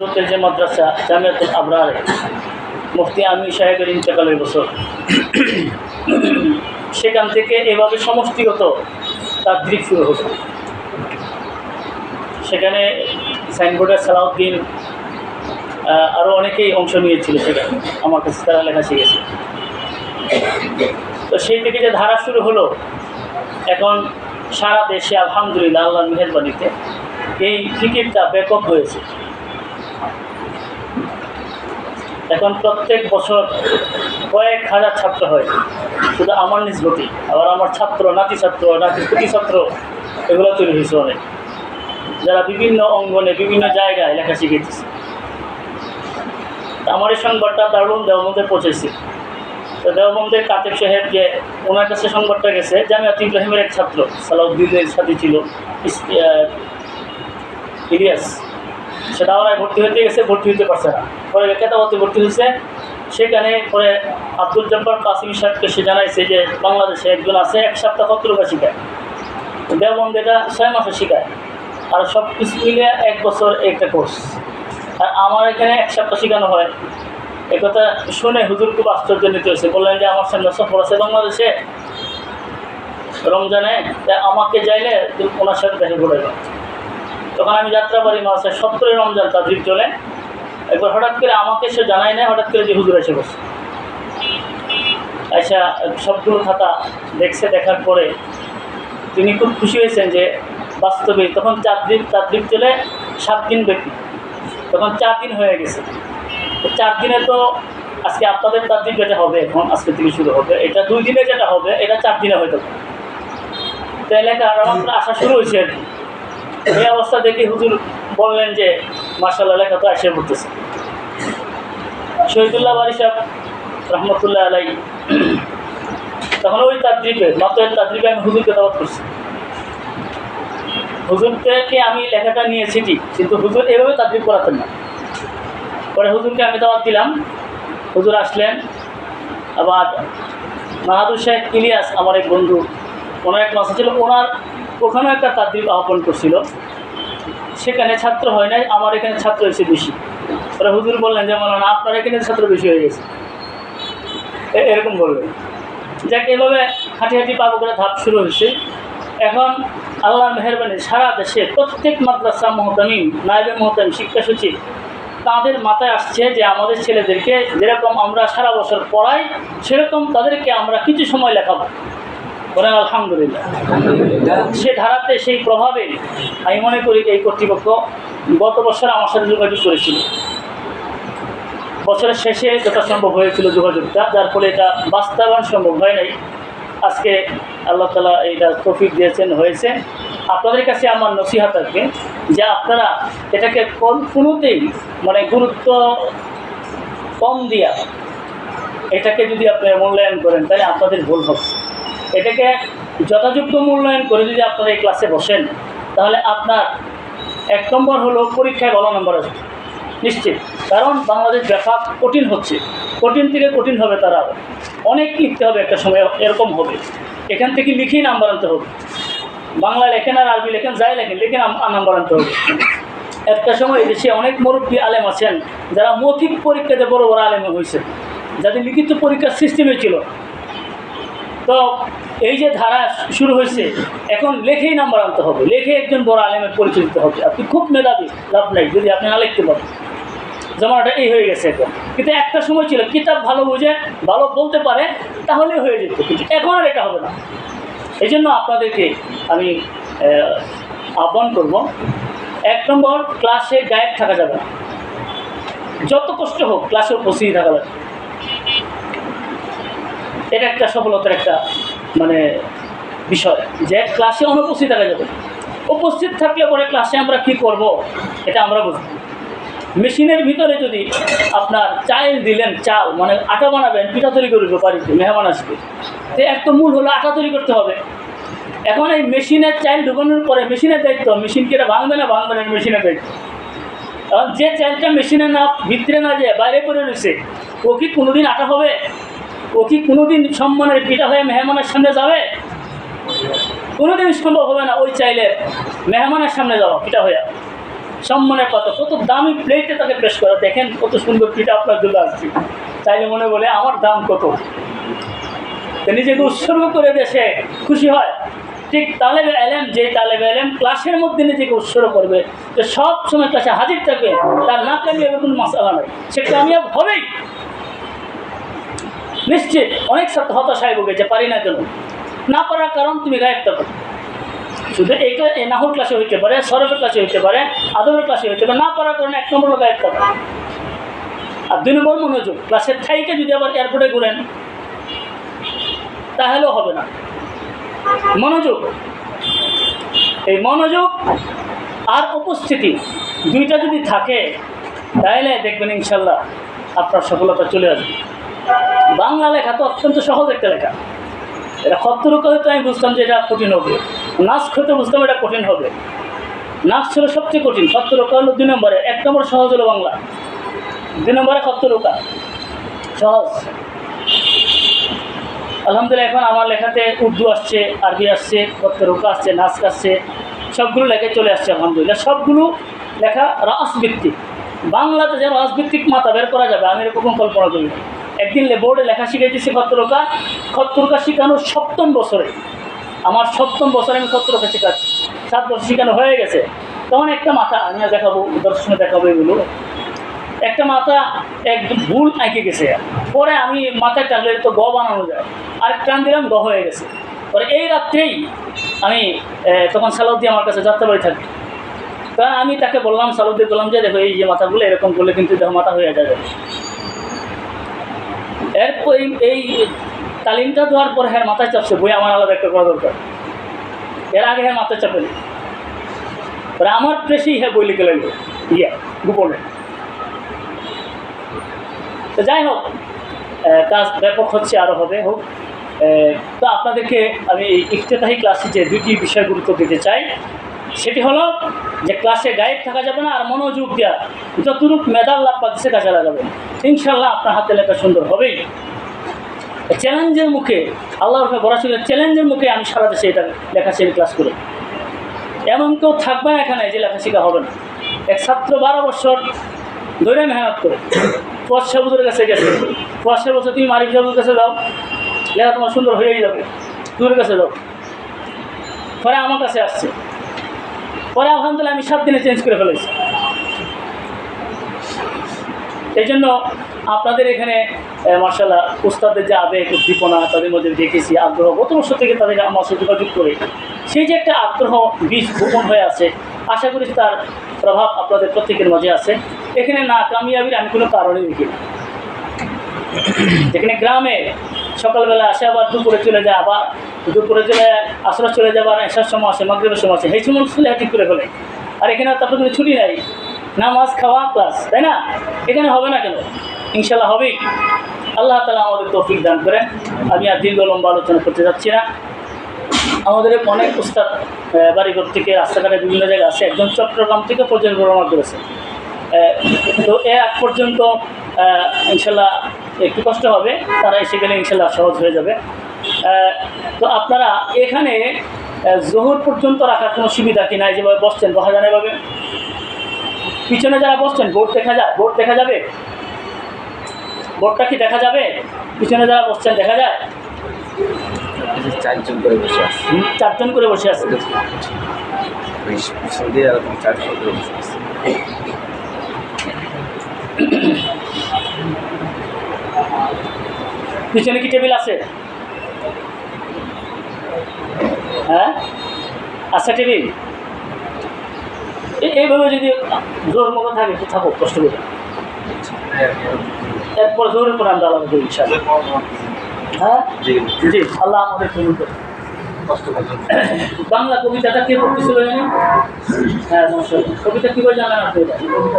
যে মাদ্রাসা, জামিয়াতুল আবরার, মুফতি আমির সাহেবের ইন্তেকালের বছর। সেখান থেকে এভাবে সমষ্টিগত তার দৃক শুরু হতো সেখানে সাইনবোর্ডের সালাউদ্দিন আরও অনেকেই অংশ নিয়েছিল সেখানে। আমার কাছে তারা লেখা শিখেছে। তো সেই থেকে যে ধারা শুরু হলো, এখন সারা দেশে আলহামদুলিল্লাহ আল্লাহর মেহরবানিতে এই ক্রিকেটটা ব্যাপক হয়েছে। এখন প্রত্যেক বছর কয়েক হাজার ছাত্র হয়। শুধু আমার নিজগতি আবার আমার ছাত্র, নাতি ছাত্র, নাতি পুতি ছাত্র, এগুলো তৈরি হয়েছে অনেক। যারা বিভিন্ন অঙ্গনে, বিভিন্ন জায়গায় লেখা শিখেছে আমার এই সংবাদটা দারুণ দেওবন্দে পৌঁছেছে। তো দেওবন্দের কাতিব সাহেব যে ওনার কাছে সংবাদটা গেছে জামিয়াত ইব্রাহিমের এক ছাত্র, সালাউদ্দিনের সাথে ছিল ইলিয়াস। সে দাওয়ায় ভর্তি হতে গেছে, ভর্তি হতে পারছে না। পরে কেতাবতে ভর্তি হয়েছে। সেখানে পরে আব্দুল জব্বার কাসিম সাহেবকে সে জানাইছে যে, বাংলাদেশে একজন আছে, এক সপ্তাহ পত্রিকা শিখায়। দেওবন্দ এটা ছয় মাসে শেখায়। আর সব কিছু মিলে এক বছর একটা কোর্স। আর আমার এখানে এক সপ্তাহ শেখানো হয়। এ কথা শুনে হুজুর খুব আশ্চর্য নিতে হয়েছে। বললেন যে, আমার সামনে সফর আছে বাংলাদেশে। রমজানে আমাকে যাইলে ওনার সাথে দেখা করে দাও। তখন আমি যাত্রা যাত্রাবাড়ি মাসে সত্তরের রমজান তাদের চলে। একবার হঠাৎ করে আমাকে সে জানাই না হঠাৎ করে যে হুজুর এসে বসে আচ্ছা সবগুলো খাতা দেখছে, দেখার পরে তিনি খুব খুশি হয়েছেন যে বাস্তবে তখন চার দিন চার দিন চলে সাত দিন ব্যক্তি তখন চার দিন হয়ে গেছে। চার দিনে তো আজকে আপনাদের চার দিন যেটা হবে এখন, আজকে থেকে শুরু হবে, এটা দুই দিনে যেটা হবে, এটা চার দিনে হয়তো তো এলাকার আসা শুরু হয়েছে আর কি। এই অবস্থা দেখে হুজুর বললেন যে মার্শাল লেখা তো আসে পড়তেছে। শহীদুল্লাহ বারি সাহেব রহমতুল্লাহ আলাই তখন ওই তাদ্রিবে মাত্র তাদ্রিবে আমি হুজুরকে দাওয়াত করছি। হুজুর থেকে আমি লেখাটা নিয়েছি ঠিক, কিন্তু হুজুর এভাবে তাদ্রিব করাতেন না। পরে হুজুরকে আমি দাওয়াত দিলাম। হুজুর আসলেন। আবার মাহাদুর শেখ ইলিয়াস, আমার এক বন্ধু, ওনার এক মাসে ছিল, ওনার ওখানেও একটা তাদ্রিব আহ্বান করছিল। সেখানে ছাত্র হয় নাই, আমার এখানে ছাত্র হয়েছে বেশি। ওরা হুজুর বললেন যে না আপনার এখানে ছাত্র বেশি হয়ে গেছে। এরকম বললেন। যাক, এভাবে হাঁটি হাঁটি পাবো করে ধাপ শুরু হয়েছে। এখন আল্লাহর মেহরবানি সারা দেশে প্রত্যেক মাদ্রাসা মহতামিম নাইবে মহতামিম, শিক্ষা সচিব, তাদের মাথায় আসছে যে, আমাদের ছেলেদেরকে যেরকম আমরা সারা বছর পড়াই, সেরকম তাদেরকে আমরা কিছু সময় লেখাবো। বলেন আলহামদুলিল্লাহ। সে ধারাতে সেই প্রভাবে আমি মনে করি এই কর্তৃপক্ষ গত বছর আমার সাথে যোগাযোগ করেছিল। বছরের শেষে যথাসম্ভব হয়েছিল যোগাযোগটা যার ফলে এটা বাস্তবায়ন সম্ভব হয় নাই। আজকে আল্লাহ তালা এটা তফিক দিয়েছেন হয়েছে। আপনাদের কাছে আমার নসিহা থাকবে যে আপনারা এটাকে কোন- কোনোতেই মানে গুরুত্ব কম দিয়া এটাকে যদি আপনারা মূল্যায়ন করেন তাহলে আপনাদের ভুল হবে। এটাকে যথাযথ মূল্যায়ন করে যদি আপনারা এই ক্লাসে বসেন, তাহলে আপনার এক নম্বর হলো পরীক্ষায় ভালো নম্বর আসবে। নিশ্চিত। কারণ বাংলাদেশ ব্যাপক কঠিন হচ্ছে। কঠিন থেকে কঠিন হবে তারা। অনেক লিখতে হবে একটা সময়, এরকম হবে। এখান থেকে লিখেই নাম্বার আনতে হবে। বাংলা লেখেন আর আরবি লেখেন, যাই লেখেন, লিখে নাম- নাম্বার আনতে হবে। একটা সময় দেশে অনেক মুরব্বী আলেম আছেন, যারা মৌখিক পরীক্ষাতে বড় বড় আলেম হয়েছে। যাদের লিখিত পরীক্ষার সিস্টেমে ছিল। তো এই যে ধারা শুরু হয়েছে, এখন লেখেই নাম্বার আনতে হবে লেখে একজন বড় আলেমের পরিচয় দিতে হবে। আপনি খুব মেধাবী, লাভ নাই, যদি আপনি না লিখতে পারেন। জমানাটা এই হয়ে গেছে এখন। কিন্তু একটা সময় ছিল, কিতাব ভালো বুঝে, ভালো বলতে পারে, তাহলে হয়ে যেত, কিন্তু এখন আর এটা হবে না। এই জন্য আপনাদেরকে আমি আহ্বান করব, এক নম্বর, ক্লাসে গায়েব থাকা যাবে না। যত কষ্ট হোক ক্লাসে উপস্থিত থাকা লাগবে এটা একটা সফলতার একটা মানে বিষয়। যে ক্লাসে অনুপস্থিত থাকা যাবে। উপস্থিত থাকলে পরে ক্লাসে আমরা কি করব, এটা আমরা বুঝব। মেশিনের ভিতরে যদি আপনার চাল দিলেন, চাল মানে আটা বানাবেন, পিঠা তৈরি করবে বাড়িতে, মেহমান আসবে। তো এক তো মূল হলো আটা তৈরি করতে হবে। এখন এই মেশিনের চাল ঢুকানোর পরে মেশিনের দায়িত্ব মেশিনকে এটা ভাঙবে না ভাঙবে না মেশিনের দায়িত্ব। এখন যে চালটা মেশিনে না, ভিতরে না যায়, বাইরে পড়ে রয়েছে, ও কি কোনোদিন আটা হবে? ও কি কোনোদিন সম্মানের পিঠা হয়ে মেহমানের সামনে যাবে? কোনোদিন সম্ভব হবে না ওই চাইলে মেহমানের সামনে যাওয়া, পিঠা হয়ে। সম্মানের পাতা কত দামি প্লেটে তাকে পেশ করা, দেখেন কত সুন্দর পিঠা আপনার জন্য আসছে। তাইলে মনে বলে, আমার দাম কত? নিজেকে উৎসর্গ করে দেশে খুশি হয়। ঠিক তালেবে এলেম যে তালেবে এলেম, ক্লাসের মধ্যে নিজেকে উৎসর্গ করবে। যে সব সময় ক্লাসে হাজির থাকবে, তার না কামিয়াবে কোনো মশালা নয় সে কামিয়াব হবেই। নিশ্চিত অনেক ছাত্র হতাশায় ভুগেছে, পারি না কেন? না পারার কারণ তুমি গায়েব থাকো শুধু এই নাহুর ক্লাসে হইতে পারে সরবের ক্লাসে হইতে পারে, আদবের ক্লাসে হইতে পারে, না পারার কারণে এক নম্বর গায়েব থাকো আর দুই নম্বর মনোযোগ, ক্লাসের থাইকে যদি আবার এয়ারপোর্টে ঘুরেন, তাহলেও হবে না। মনোযোগ, এই মনোযোগ আর উপস্থিতি দুইটা যদি থাকে তাহলে দেখবেন ইনশাল্লাহ আপনার সফলতা চলে আসবে। বাংলা লেখা তো অত্যন্ত সহজ একটা লেখা। এটা খত্তরুকা হয়তো আমি বুঝতাম যে এটা কঠিন হবে। নাচ হয়তো বুঝতাম এটা কঠিন হবে। নাচ ছিল সবচেয়ে কঠিন। খত্তরুকা হলো দুই নম্বরে, এক নম্বর সহজ হলো বাংলা। দুই নম্বরে খত্তরুকা সহজ। আলহামদুলিল্লাহ, এখন আমার লেখাতে উর্দু আসছে, আরবি আসছে খত্তরুকা আসছে নাচ আসছে, সবগুলো লেখায় চলে আসছে আলহামদুলিল্লাহ। সবগুলো লেখা রাসভিত্তিক বাংলাতে যে রাজভিত্তিক মাথা বের করা যাবে, আমি এরকম কল্পনা করি। একদিন বোর্ডে লেখা শিখাইতেছি খত্তরকা খত্তরকা শেখানোর সপ্তম বছরে। আমার সপ্তম বছরে আমি খত্তরকা শেখাচ্ছি। সাত বছর শেখানো হয়ে গেছে। তখন একটা মাথা, আমি দেখাবো, দর্শনে দেখাবো এগুলো। একটা মাথা এক ভুল আঁকে গেছে। পরে আমি মাথায় টানলে তো গ বানানো যায়। আর টান দিলাম, গ হয়ে গেছে। পরে এই রাত্রেই আমি তখন সালাউদ্দি আমার কাছে যাত্রাবাড়ি থাকি কারণ আমি তাকে বললাম সালুদ্দি বললাম, যে দেখো, এই যে মাথাগুলো এরকম করলে কিন্তু দেখো মাথা হয়ে যাবে। এরপর এই- তালিমটা দেওয়ার পর হ্যাঁ মাথায় চাপছে, বই আমার আলাদা একটা করা দরকার। এর আগে হ্যাঁ মাথায় চাপেনি। আমার প্রেসেই হ্যাঁ বই লিখে লাগল, ইয়া, গোপনে। তো যাই হোক কাজ ব্যাপক হচ্ছে আরও হবে, হোক। তো আপনাদেরকে আমি ইফতেতাহি ক্লাসে যে দুইটি বিষয় গুরুত্ব দিতে চাই সেটি হলো যে ক্লাসে গাইড থাকা যাবে না আর মনোযোগ দেওয়া যতটুক মেধার লাভ পাচ্ছে কাজে লাগাবেন ইনশাল্লাহ আপনার হাতে লেখা সুন্দর হবেই। চ্যালেঞ্জের মুখে, আল্লাহর ভরসা করে চ্যালেঞ্জের মুখে আমি সারা দেশে এটা লেখা শেখা ক্লাস করি। এমন কেউ থাকবে না এখানে যে লেখা শেখা হবে না। এক ছাত্র বারো বছর ধরে মেহনত করে, পথ সাবুদের কাছে গেছে। পথ বছর তুমি মালিক সাবুদের কাছে যাও। লেখা তোমার সুন্দর হয়েই যাবে। দূরের কাছে যাও। পরে আমার কাছে আসছে। পরে আলহামদুলিল্লাহ আমি সাত দিনে চেঞ্জ করে ফেলেছি। এই জন্য আপনাদের এখানে মার্শাল্লাহ উস্তাদের যে আবেগ, উদ্দীপনা, তাদের মধ্যে দেখেছি আগ্রহ, গত বছর থেকে তাদের আমার সাথে যোগাযোগ করে সেই যে একটা আগ্রহ বীজ গোপন হয়ে আছে, আশা করি তার প্রভাব আপনাদের প্রত্যেকের মাঝে আছে। এখানে না কামিয়াবির আমি কোনো কারণে দেখি না। যেখানে গ্রামে সকালবেলা আসে আবার দুপুরে চলে যায়, আবার দুপুরে চলে আসরা চলে যাবার, এসার সময় আসে, মাগরীবের সময় আসে। সেই সময় স্কুলে ঠিক করে ফেলে। আর এখানে তারপরে কোনো ছুটি নাই। নামাজ খাওয়া, ক্লাস, তাই না? এখানে হবে না কেন? ইনশাল্লাহ হবেই আল্লাহ তালা আমাদের তৌফিক দান করেন। আমি আর দীর্ঘ লম্বা আলোচনা করতে যাচ্ছি না। আমাদের অনেক উস্তাদ বাড়িঘর থেকে, রাস্তাঘাটে বিভিন্ন জায়গায় আছে একজন চট্টগ্রাম থেকে পর্যন্ত ভ্রমণ করেছে তো এ আগ পর্যন্ত ইনশাল্লাহ একটু কষ্ট হবে। তারা এসে গেলে ইনশাল্লাহ সহজ হয়ে যাবে। তো আপনারা এখানে জোহর পর্যন্ত রাখার কোনো সুবিধা কি নাই? যেভাবে বসছেন বসা যায় না এভাবে? পিছনে যারা বসছেন বোর্ড দেখা যায় বোর্ড দেখা যাবে? বোর্ডটা কি দেখা যাবে? পিছনে যারা বসছেন দেখা যায়? চারজন করে বসে আছে। চারজন করে বসে আছে। পিছনে কি টেবিল আছে? হ্যাঁ? টেবিল। এ- এইভাবে যদি জোর মতো থাকে তো থাকো কষ্ট করে। এরপর জোরের পরে আমরা আলাদা করি হ্যাঁ? জি আল্লাহ আমাদের কবুল করবেন বাংলা কবিতাটা কে পড়তেছিল জানি হ্যাঁ কবিতা কীভাবে? কবিতা